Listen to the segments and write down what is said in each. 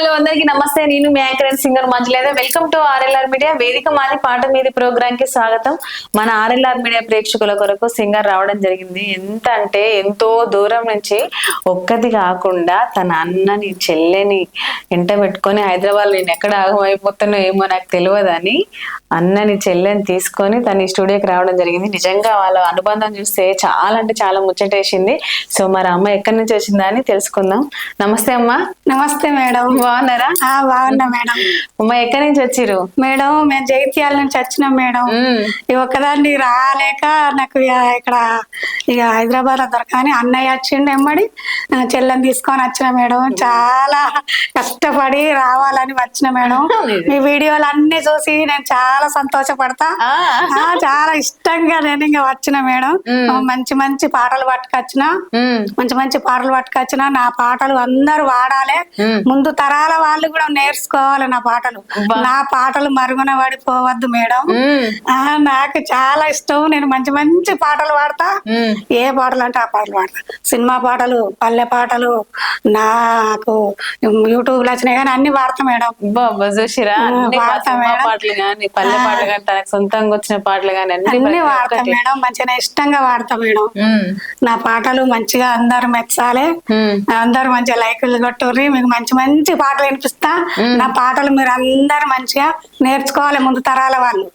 Hello అందరికి నమస్తే. నేను మీ యాంకర్ అండ్ సింగర్ మంజులేదా. వెల్కమ్ టు ఆర్ఎల్ఆర్ మీడియా వేదిక మాది పాట మీది ప్రోగ్రామ్కి స్వాగతం. మన ఆర్ఎల్ఆర్ మీడియా ప్రేక్షకుల కొరకు సింగర్ రావడం జరిగింది. ఎంత అంటే ఎంతో దూరం నుంచి ఒక్కది కాకుండా తన అన్నని చెల్లెని ఎంట పెట్టుకొని హైదరాబాద్ నేను ఎక్కడ ఆగమైపోతానో ఏమో నాకు తెలియదని అన్నని చెల్లెని తీసుకొని తన ఈ స్టూడియోకి రావడం జరిగింది. నిజంగా వాళ్ళ అనుబంధం చూస్తే చాలా అంటే చాలా ముచ్చటేసింది. సో మరి అమ్మ ఎక్కడి నుంచి వచ్చిందా అని తెలుసుకుందాం. నమస్తే అమ్మ. నమస్తే మేడం. బాగున్నారా? ఆ బాగున్నా మేడం. అమ్మ ఎక్కడి నుంచి వచ్చిర్రు? మేడం మేము జగిత్యాల నుంచి వచ్చినాం మేడం. ఈ ఒక్కదాన్ని రాలేక నాకు ఇక ఇక్కడ ఇక హైదరాబాద్ దొరకని అన్నయ్య వచ్చిండు ఎమ్మడి. చెల్లెని తీసుకొని వచ్చిన మేడం. చాలా కష్టపడి రావాలని వచ్చిన మేడం. మీ వీడియోలు అన్ని చూసి నేను చాలా సంతోషపడతా. చాలా ఇష్టంగా నేను ఇంకా వచ్చిన మేడం. మంచి మంచి పాటలు పట్టుకొచ్చిన. మంచి మంచి పాటలు పట్టుకొచ్చిన. నా పాటలు అందరూ వాడాలి. ముందు తరాల వాళ్ళు కూడా నేర్చుకోవాలి నా పాటలు. నా పాటలు మరుగున పడిపోవద్దు మేడం. నాకు చాలా ఇష్టం. నేను మంచి మంచి పాటలు పాడతా. ఏ పాటలు అంటే ఆ పాటలు పాడతా. సినిమా పాటలు పల్లె పాటలు నాకు యూట్యూబ్లో వచ్చినాయి కానీ అన్ని పాడతా మేడం. చూసిరా. పాటలు కానీ పల్లె పాటలు కానీ తనకు సొంతంగా వచ్చిన పాటలు కానీ అన్ని ఒక్కటి. మేడం. మంచిగా ఇష్టంగా వాడతా మేడం. నా పాటలు మంచిగా అందరు మెచ్చాలి. అందరు మంచిగా లైకులు కొట్టుర్రి. మీకు మంచి మంచి పాటలు వినిపిస్తా. నా పాటలు మీరు అందరు మంచిగా నేర్చుకోవాలి ముందు తరాల వాళ్ళు.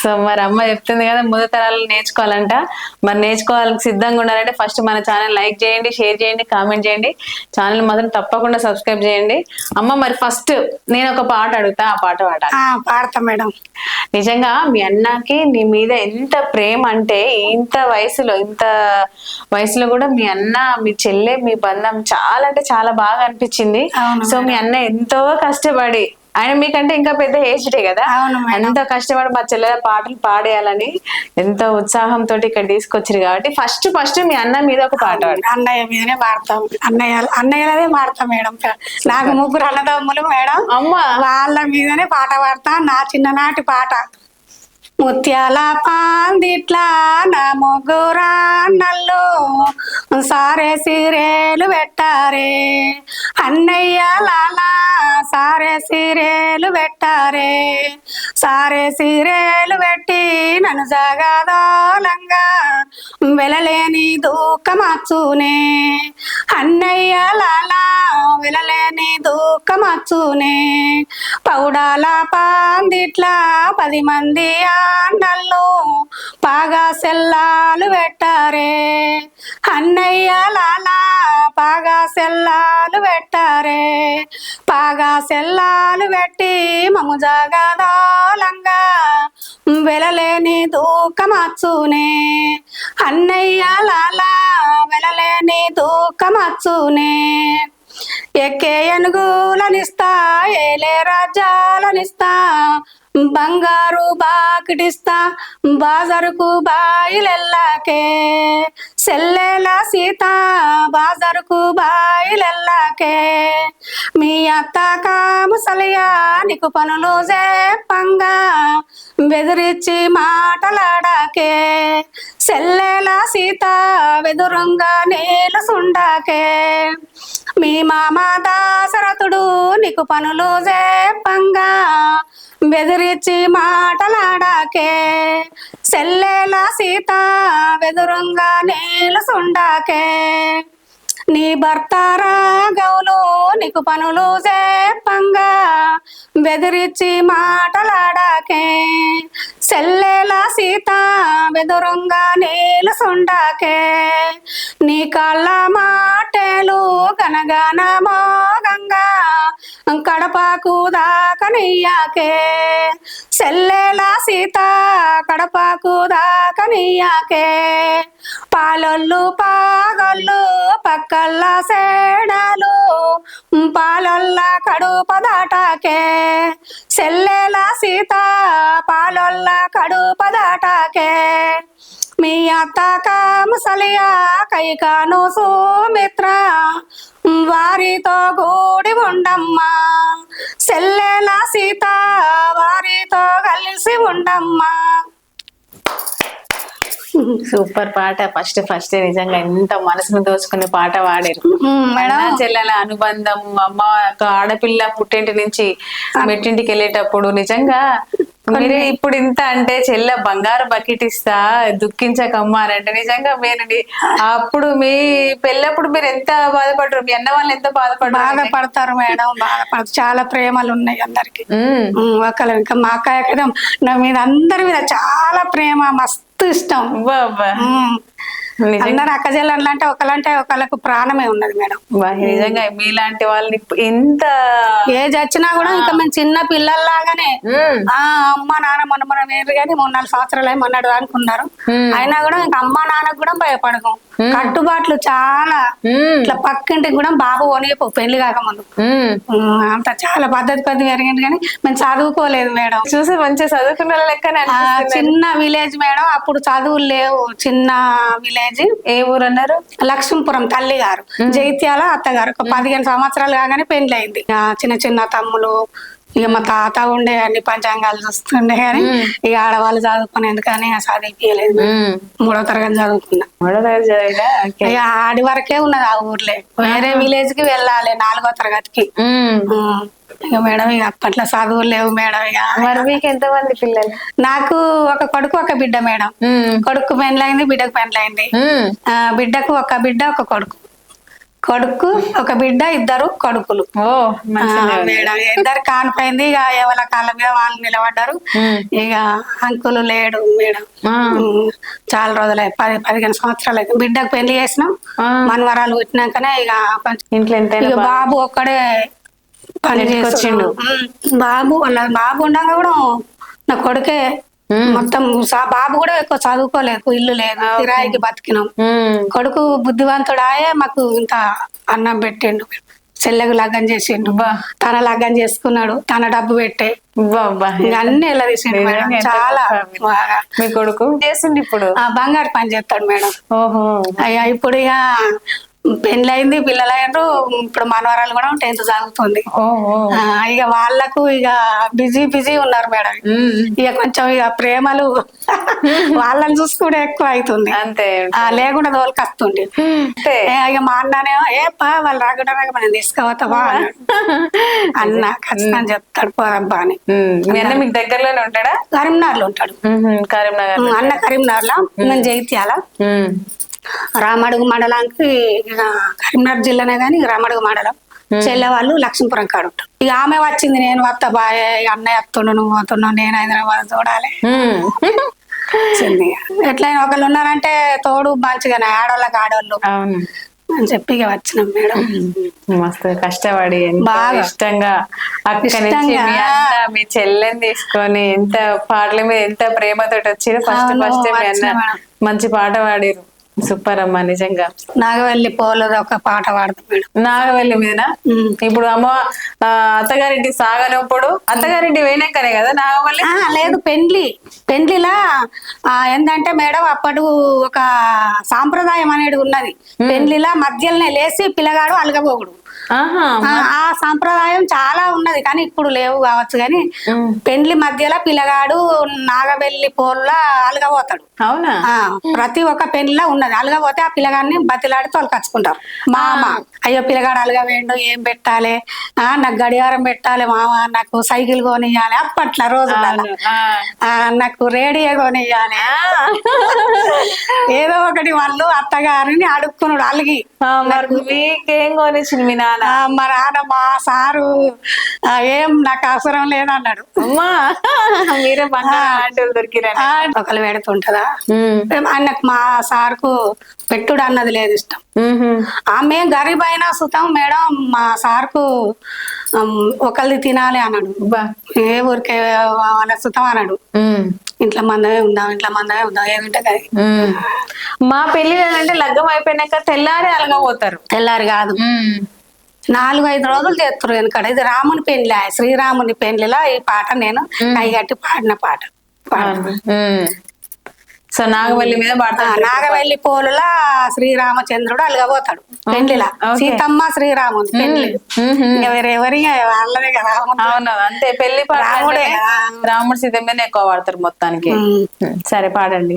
సో మరి అమ్మ చెప్తుంది కదా ముందు తరాలు నేర్చుకోవాలంట. మరి నేర్చుకోవాలని సిద్ధంగా ఉండాలంటే ఫస్ట్ మన ఛానల్ లైక్ చేయండి షేర్ చేయండి కామెంట్ చేయండి. ఛానల్ మాత్రం తప్పకుండా సబ్స్క్రైబ్ చేయండి. అమ్మ మరి ఫస్ట్ నేను ఒక పాట అడుగుతా ఆ పాట ఆ పాడతా మేడం. నిజంగా మీ అన్నకి నీ మీద ఎంత ప్రేమ అంటే ఇంత వయసులో ఇంత వయసులో కూడా మీ అన్న మీ చెల్లె మీ బంధం చాలా అంటే చాలా బాగా అనిపించింది. సో మీ అన్న ఎంతో కష్టపడి ఆయన మీకంటే ఇంకా పెద్ద ఏజ్డే కదా. ఎంత కష్టపడి మా చెల్లెల పాటలు పాడేయాలని ఎంతో ఉత్సాహంతో ఇక్కడ తీసుకొచ్చారు కాబట్టి ఫస్ట్ ఫస్ట్ మీ అన్న మీద ఒక పాట అన్నయ్య మీదనే పాడతాం. అన్నయ్య అన్నయ్యలదే పాడతా మేడం. నాకు ముగ్గురు అన్నదమ్ములు మేడం. అమ్మా. వాళ్ళ మీదనే పాట పాడతా. నా చిన్ననాటి పాట. ముత్యాల పాందిట్లా నా ముగ్గురా నల్లు సారే సీరేలు పెట్టారే. అన్నయ్య లాలా సారే సీరేలు పెట్టారే. సారే సీరేలు పెట్టి నన్ను జగదోలంగా వెలలేని దూకమచ్చునే అన్నయ్య లాలా దూకమచ్చునే పౌడాల పాందిట్లా పది మంది ఆండల్లో పాగా సెల్లాలు పెట్టారే. అన్నయ్య లాలా పాగా సెల్లాలు పెట్టారే. పాగా సెల్లాలు పెట్టి మము జగదాలంగా వెలలేని దూకమచ్చునే అన్నయ్య లాలా వెలలేని దూకమచ్చునే ఎక్కే ఎనుగులనిస్తా ఏలే రాజ్యాలనిస్తా. బంగారు బాకిడిస్తా బాజరుకు బాయిలెల్లాకే. సెల్లెల సీత బాజరుకు బాయిలెల్లాకే. మీ అత్త కాముసలియా నీకు పనులు చెప్పంగా బెదిరించి మాటలాడాకే. సెల్లెల సీత వెదురుంగా నేలు సుండాకే. మీ మామ దాసరథుడు నీకు పనులు చెప్పంగా. బెదిరించి మాటలాడాకే. సెల్లెల సీత వెదురుంగా నీళ్ళు సుండాకే. నీ భర్త రాగవులు నీకు పనులు చెప్పంగా. బెదిరించి మాటలాడాకే. సెల్లెల సీత బెదురుంగా నీలుసుండాకే నీ కళ్ళ మాటలు కనగాన మోగంగా. కడపకు దాకనియ్యాకే. సెల్లెల సీత కడపకు దాకనియాకే. పాలొల్లు పాగొల్లు పక్కల్ల సేడలు పాలొల్ల కడుప దాటాకే. సెల్లెల సీత పాలొల్ల కడుప దాటాకే. మీ అత్త కామసలియా కైకాను సుమిత్ర వారితో కూడి ఉండమ్మా. సెల్లెల సీత వారితో కలిసి ఉండమ్మా. సూపర్ పాట. ఫస్ట్ ఫస్ట్ నిజంగా ఎంత మనసును దోచుకునే పాట వాడారు మేడం. చెల్లెల అనుబంధం అమ్మ ఆడపిల్ల పుట్టింటి నుంచి మెట్టింటికి వెళ్ళేటప్పుడు నిజంగా మీరు ఇప్పుడు ఇంత అంటే చెల్లె బంగారు బకెట్ ఇస్తా దుఃఖించకమ్మా అని అంటే నిజంగా ని- అప్పుడు మీ పెళ్ళప్పుడు మీరు ఎంత బాధపడరు మీ అన్న వాళ్ళు ఎంత బాధపడరు బాధపడతారు మేడం బాధపడతారు. చాలా ప్రేమలు ఉన్నాయి అందరికి. ఒకళ్ళు ఇంకా మా అక్కయ్య కదా నా మీద అందరి మీద చాలా ప్రేమ మస్తు ఇష్టం. అందరు అక్క చెల్లెళ్ళు అంటే ఒకళ్ళంటే ఒకళ్ళకు ప్రాణమే ఉన్నది మేడం. నిజంగా మీలాంటి వాళ్ళని ఎంత ఏజ్ వచ్చినా కూడా ఇంకా మేము చిన్న పిల్లల్లాగానే ఆ అమ్మ నాన్న మొన్న మనం వేరు కానీ మూడు నాలుగు సంవత్సరాలు అయి మొన్నటి అనుకున్నారు అయినా కూడా ఇంకా అమ్మ నాన్నకు కూడా భయపడకు. కట్టుబాట్లు చాలా. ఇట్లా పక్కింటికి కూడా బాబు ఓనిపో పెళ్ళి కాకముందు ఉమ్. ఉమ్, అంత చాలా పద్ధతి పద్ధతి పెరిగింది కానీ మేము చదువుకోలేదు మేడం. చూసి మంచిగా చదువుకున్న లెక్కనే చిన్న విలేజ్ మేడం అప్పుడు చదువులు లేవు. చిన్న విలేజ్. ఏ ఊరు అన్నారు? లక్ష్మీపురం తల్లి గారు. జైత్యాల అత్తగారు. ఒక పదిహేను సంవత్సరాలు కాగానే పెళ్ళి అయింది చిన్న చిన్న తమ్ములు ఇక మా తాత ఉండే అన్ని పంచాంగాలు చూస్తుండే కానీ ఇక ఆడవాళ్ళు చదువుకునేందుకని చదివించలేదు ఉమ్. మూడో తరగతి చదువుకున్నా. మూడో తరగతి చదివినా? ఇక ఆడి వరకే ఉన్నది ఆ ఊర్లే. వేరే విలేజ్కి వెళ్ళాలి నాలుగో తరగతికి. ఇక మేడం ఇక అప్పట్లో చదువులు లేవు మేడం ఇక. మరి మీకు ఎంత మంది పిల్లలు? నాకు ఒక కొడుకు ఒక బిడ్డ మేడం. కొడుకు పెండ్లైంది బిడ్డకు పెండ్లైంది. బిడ్డకు ఒక బిడ్డ ఒక కొడుకు. కొడుకు ఒక బిడ్డ ఇద్దరు కొడుకులు మేడం ఇద్దరు కానిపోయింది ఇక ఎవరి కాళ్ళ మీద వాళ్ళు నిలబడ్డారు. ఇక అంకులు లేడు మేడం చాలా రోజులు పది పదిహేను సంవత్సరాలు అయితే బిడ్డకు పెళ్ళి చేసినాం. మనవరాలు పుట్టినాకనే ఇక కొంచెం ఇంట్లో ఇక బాబు ఒక్కడే పని. ఉమ్, బాబు బాబు ఉండగా కూడా నా కొడుకే. మొత్తం సా- బాబు కూడా ఎక్కువ చదువుకోలేదు ఇల్లు లేదు కిరాయికి బతికినాం. కొడుకు బుద్ధివంతుడాయే మాకు ఇంత అన్నం పెట్టిండు. చెల్లెకు లగ్గం చేసిండు. తన లగ్గం చేసుకున్నాడు తన డబ్బు పెట్టే. అన్ని ఎలా తీసిండు మేడం. చాలా మీ కొడుకు? చేసిండు ఇప్పుడు? ఆ, బంగారు పని చేస్తాడు మేడం. ఓహో. అయ్యా ఇప్పుడు ఇక పెళ్ళయింది పిల్లలయ్యారు ఇప్పుడు మనవరాలు కూడా టెన్త్ చదువుతుంది. ఆ, ఇక వాళ్ళకు ఇక బిజీ బిజీ ఉన్నారు మేడం. ఇక కొంచెం ఇక ప్రేమలు వాళ్ళని చూసుకుంటే ఎక్కువ అవుతుంది అంతే లేకుండా తోలుకొస్తుంది ఇక మా అన్ననేమో ఏ పా వాళ్ళు రాకుండా రాక మనం తీసుకుపోతావా? అన్నాడు. అన్న ఖచ్చితంగా చెప్తాడు పోరబ్బా అని. అన్న మీకు దగ్గరలోనే ఉంటాడా? కరీంనగర్లో ఉంటాడు. ఉహు, కరీంనగర్ అన్న కరీంనగర్లో మేము. జైత్యాల ఉమ్. రామడుగు మండలానికి కరీంనగర్ జిల్లానే కానీ రామడుగు మండలం. చెల్లె వాళ్ళు లక్ష్మీపురం కాడ ఉంటారు. ఇక ఆమె వచ్చింది నేను వత్త బాయ్ అన్నయ్య వస్తుండు నువ్వు పోతున్నావు నేను హైదరాబాద్ చూడాలి. ఎట్లయినా ఒకళ్ళు ఉన్నారంటే తోడు మంచిగానే ఆడవాళ్ళకి ఆడవాళ్ళు అని చెప్పి వచ్చినాం మేడం. మస్తు కష్టపడి బాగా. ఇష్టంగా అక్క నుంచి. మీ చెల్లెని తీసుకొని ఎంత పాటల మీద ఎంత ప్రేమతోటి వచ్చిరు ఫస్ట్ ఫస్ట్ మీ వచ్చిన అన్న మేడం. మంచి పాట పాడిరు సూపర్ అమ్మా నిజంగా. నాగవల్లి పోలేదు ఒక పాట పాడతాం మేడం. నాగవల్లి మీద. ఇప్పుడు అమ్మ అత్తగారింటి సాగనప్పుడు అత్తగారింటి పోయినాకనే కదా నాగవల్లి? లేదు పెండ్లి. పెండ్లిలా ఆ, ఏందంటే మేడం అప్పటి ఒక సాంప్రదాయం అనేది ఉన్నది. పెండ్లిలా మధ్యలోనే లేచి పిల్లగాడు అలగబోగుడు ఆ, సాంప్రదాయం చాలా ఉన్నది కానీ ఇప్పుడు లేవు కావచ్చు కానీ. పెండ్లి మధ్యలో పిల్లగాడు నాగబెల్లి పోల్లా అలగబోతాడు. అవునా? ప్రతి ఒక్క పెళ్ళిలో ఉన్నది. అలగపోతే ఆ పిల్లగాన్ని బతిలాడి తోలుకొచ్చుకుంటారు. అమ్మ. అయ్యో పిల్లగాడు అలగవేండు ఏం పెట్టాలి? ఆ నాకు గడియారం పెట్టాలి మామ నాకు సైకిల్ కొనియాలి అప్పట్లో. ఆ, నాకు రేడియో కొనియాలి ఏదో ఒకటి వాళ్ళు అత్తగారిని అడుక్కున్నాడు అలిగి. మీకేం కొనిచ్చింది మీ నాన్న? మా నాన్న మా సారు ఏం నాకు అవసరం లేదన్నాడు. అమ్మా మీరే ఒకళ్ళు పెడుతుంటదా? ఆయనకు మా సార్కు పెట్టుడు అన్నది లేదు ఇష్టం. ఆమె గరీబ్ అయినా సుతం మేడం మా సార్కు ఒకళ్ళది తినాలి అన్నాడు. ఏ ఊరికే వాళ్ళ సుతం అన్నాడు. ఇంట్లో మందమే ఉందాం ఇంట్లో మందమే ఉందాం ఏమింటే ఉమ్. మా పెళ్ళి అంటే లగ్గం అయిపోయినాక తెల్లారి అలగపోతారు తెల్లారి కాదు. నాలుగు ఐదు రోజులు చేస్తారు వెనకడ. ఇది రాముని పెళ్ళి శ్రీరాముని పెళ్ళిలా ఈ పాట నేను కైగట్టి పాడిన పాట. సో నాగవల్లి మీద నాగవల్లి పోలులా శ్రీరామచంద్రుడు అలగబోతాడు పెళ్ళిలా. సీతమ్మ శ్రీరాముని పెళ్ళి ఉహు. ఇంకా వేరెవరి వాళ్ళనే కదా. అవును అంతే పెళ్ళి రాముడే. రాముడు సీత మీద ఎక్కువ పాడతారు మొత్తానికి. సరే పాడండి